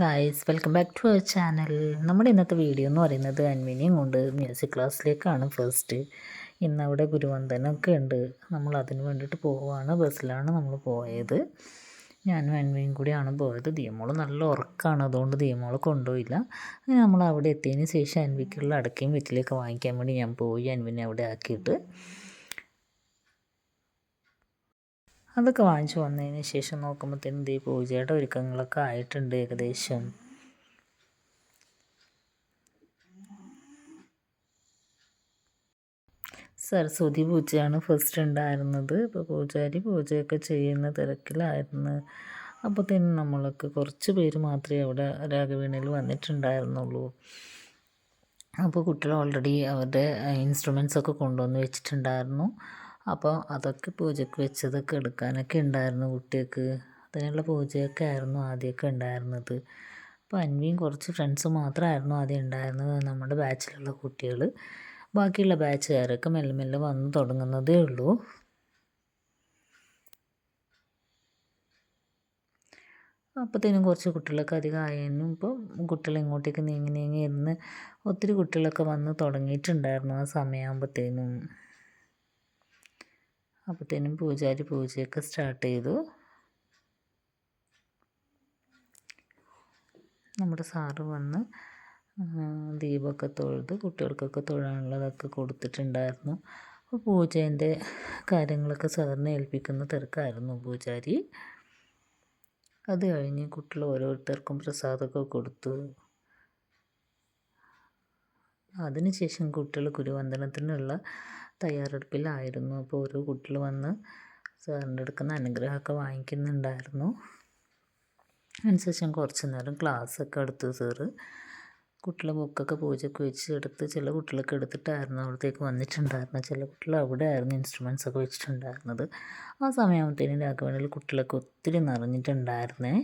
Guys welcome back to our channel നമ്മുടെ ഇന്നത്തെ video എന്ന് പറയുന്നത് അൻവിനിയും കൊണ്ട് മ്യൂസിക് ക്ലാസ്സിലേക്കാണ് ഫസ്റ്റ് ഇന്ന് അവിടെ ഗുരുവന്ദനമൊക്കെ ഉണ്ട്. നമ്മൾ അതിന് വേണ്ടിയിട്ട് പോവുകയാണ് ബസ്സിലാണ് നമ്മൾ പോയത്. ഞാനും അൻവിയും കൂടിയാണ് പോയത്. ദിയമോൾ നല്ല ഉറക്കമാണ് അതുകൊണ്ട് ദിയമോൾ കൊണ്ടുപോയില്ല. അങ്ങനെ നമ്മൾ അവിടെ എത്തിയതിന് ശേഷം അൻവിക്കുള്ള അടക്കയും വെറ്റിലൊക്കെ വാങ്ങിക്കാൻ വേണ്ടി ഞാൻ പോയി. അൻവിനെ അവിടെ ആക്കിയിട്ട്. അതൊക്കെ വാങ്ങിച്ചു വന്നതിന് ശേഷം നോക്കുമ്പോഴത്തേനും ദേ പൂജയുടെ ഒരുക്കങ്ങളൊക്കെ ആയിട്ടുണ്ട് ഏകദേശം. സരസ്വതി പൂജയാണ് ഫസ്റ്റ് ഉണ്ടായിരുന്നത്. ഇപ്പോൾ പൂജാരി പൂജയൊക്കെ ചെയ്യുന്ന തിരക്കിലായിരുന്നു. അപ്പോഴത്തേനും നമ്മളൊക്കെ കുറച്ച് പേര് മാത്രമേ അവിടെ രാഘവീണയിൽ വന്നിട്ടുണ്ടായിരുന്നുള്ളൂ. അപ്പോൾ കുട്ടികൾ ഓൾറെഡി അവരുടെ ഇൻസ്ട്രുമെൻസ് ഒക്കെ കൊണ്ടുവന്ന് വെച്ചിട്ടുണ്ടായിരുന്നു. അപ്പോൾ അതൊക്കെ പൂജയ്ക്ക് വെച്ചതൊക്കെ എടുക്കാനൊക്കെ ഉണ്ടായിരുന്നു കുട്ടികൾക്ക്. അതിനുള്ള പൂജയൊക്കെ ആയിരുന്നു ആദ്യമൊക്കെ ഉണ്ടായിരുന്നത് അപ്പോൾ അന്വിയും കുറച്ച് ഫ്രണ്ട്സ് മാത്രമായിരുന്നു ആദ്യം ഉണ്ടായിരുന്നത് നമ്മുടെ ബാച്ചിലുള്ള കുട്ടികൾ ബാക്കിയുള്ള ബാച്ചുകാരൊക്കെ മെല്ലെ മെല്ലെ വന്ന് തുടങ്ങുന്നതേ ഉള്ളൂ. അപ്പോഴത്തേനും കുറച്ച് കുട്ടികളൊക്കെ അധികം ആയതിനും ഇപ്പോൾ കുട്ടികൾ ഇങ്ങോട്ടേക്ക് നീങ്ങി നീങ്ങി ഇരുന്ന് ഒത്തിരി കുട്ടികളൊക്കെ വന്ന് തുടങ്ങിയിട്ടുണ്ടായിരുന്നു ആ സമയമാകുമ്പോഴത്തേനും അപ്പോഴത്തേനും പൂജാരി പൂജയൊക്കെ സ്റ്റാർട്ട് ചെയ്തു. നമ്മുടെ സാറ് വന്ന് ദീപമൊക്കെ തൊഴുത് കുട്ടികൾക്കൊക്കെ തൊഴാനുള്ളതൊക്കെ കൊടുത്തിട്ടുണ്ടായിരുന്നു. അപ്പോൾ പൂജേന്റെ കാര്യങ്ങളൊക്കെ സാറിനെ ഏൽപ്പിക്കുന്ന തിരക്കായിരുന്നു പൂജാരി. അത് കഴിഞ്ഞ് കുട്ടികൾ ഓരോരുത്തർക്കും പ്രസാദമൊക്കെ കൊടുത്തു. അതിനുശേഷം കുട്ടികൾ ഗുരുവന്ദനത്തിനുള്ള തയ്യാറെടുപ്പിലായിരുന്നു. അപ്പോൾ ഓരോ കുട്ടികൾ വന്ന് സാറിന്റെ അടുക്കുന്ന അനുഗ്രഹമൊക്കെ വാങ്ങിക്കുന്നുണ്ടായിരുന്നു. അതിനുശേഷം കുറച്ച് നേരം ക്ലാസ്സൊക്കെ എടുത്തു സാറ് കുട്ടികളെ ബുക്കൊക്കെ പൂജയ്ക്ക് വെച്ച് എടുത്ത് ചില കുട്ടികളൊക്കെ എടുത്തിട്ടായിരുന്നു അവിടത്തേക്ക് വന്നിട്ടുണ്ടായിരുന്നത്. ചില കുട്ടികൾ അവിടെ ആയിരുന്നു ഇൻസ്ട്രുമെൻസ് ഒക്കെ വെച്ചിട്ടുണ്ടായിരുന്നത്. ആ സമയമാകുമ്പോഴത്തേനും രാഘവനിൽ കുട്ടികളൊക്കെ ഒത്തിരി നിറഞ്ഞിട്ടുണ്ടായിരുന്നേ.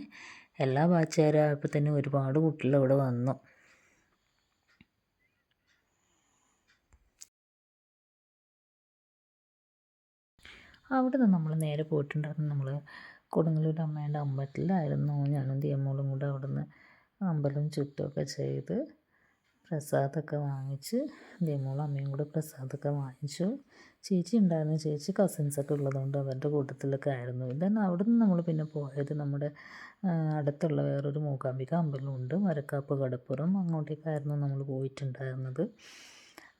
എല്ലാ ബാച്ചുകാരായപ്പോൾ തന്നെ ഒരുപാട് കുട്ടികൾ അവിടെ വന്നു. അവിടെ നിന്ന് നമ്മൾ നേരെ പോയിട്ടുണ്ടായിരുന്നു. നമ്മൾ കൊടുങ്ങല്ലൂർ അമ്മേന്റെ അമ്പലത്തിലായിരുന്നു. ഞാനും ദിയമോളും കൂടെ അവിടെ നിന്ന് അമ്പലം ചുറ്റുമൊക്കെ ചെയ്ത് പ്രസാദമൊക്കെ വാങ്ങിച്ച് ദിയമോളും അമ്മയും കൂടെ പ്രസാദമൊക്കെ വാങ്ങിച്ചു. ചേച്ചി ഉണ്ടായിരുന്നു. ചേച്ചി കസിൻസൊക്കെ ഉള്ളതുകൊണ്ട് അവരുടെ കൂട്ടത്തിലൊക്കെ ആയിരുന്നു. ദെൻ അവിടെ നിന്ന് നമ്മൾ പിന്നെ പോയത് നമ്മുടെ അടുത്തുള്ള വേറൊരു മൂകാംബിക അമ്പലമുണ്ട്. മരക്കാപ്പ് കടപ്പുറം അങ്ങോട്ടേക്കായിരുന്നു നമ്മൾ പോയിട്ടുണ്ടായിരുന്നത്.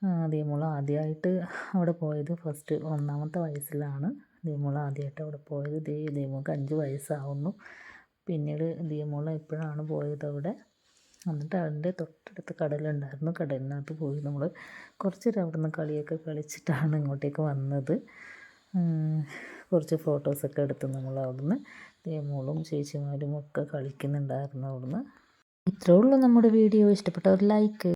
ദീമോൾ ആദ്യമായിട്ട് അവിടെ പോയത് ഫസ്റ്റ് ഒന്നാമത്തെ വയസ്സിലാണ്. ദീമോൾ ആദ്യമായിട്ട് അവിടെ പോയത്. ദേ ദീമോൾക്ക് അഞ്ച് വയസ്സാവുന്നു. പിന്നീട് ദീമോൾ എപ്പോഴാണ് പോയത് അവിടെ. എന്നിട്ട് അതിന്റെ തൊട്ടടുത്ത് കടലുണ്ടായിരുന്നു. കടലിനകത്ത് പോയി നമ്മൾ കുറച്ച് നേരം കളിയൊക്കെ കളിച്ചിട്ടാണ് ഇങ്ങോട്ടേക്ക് വന്നത്. കുറച്ച് ഫോട്ടോസൊക്കെ എടുത്ത് നമ്മൾ അവിടുന്ന് ദേമോളും ചേച്ചിമാരും ഒക്കെ കളിക്കുന്നുണ്ടായിരുന്നു അവിടുന്ന്. ഇത്രേ ഉള്ളൂ നമ്മുടെ വീഡിയോ ഇഷ്ടപ്പെട്ടവർ ലൈക്ക്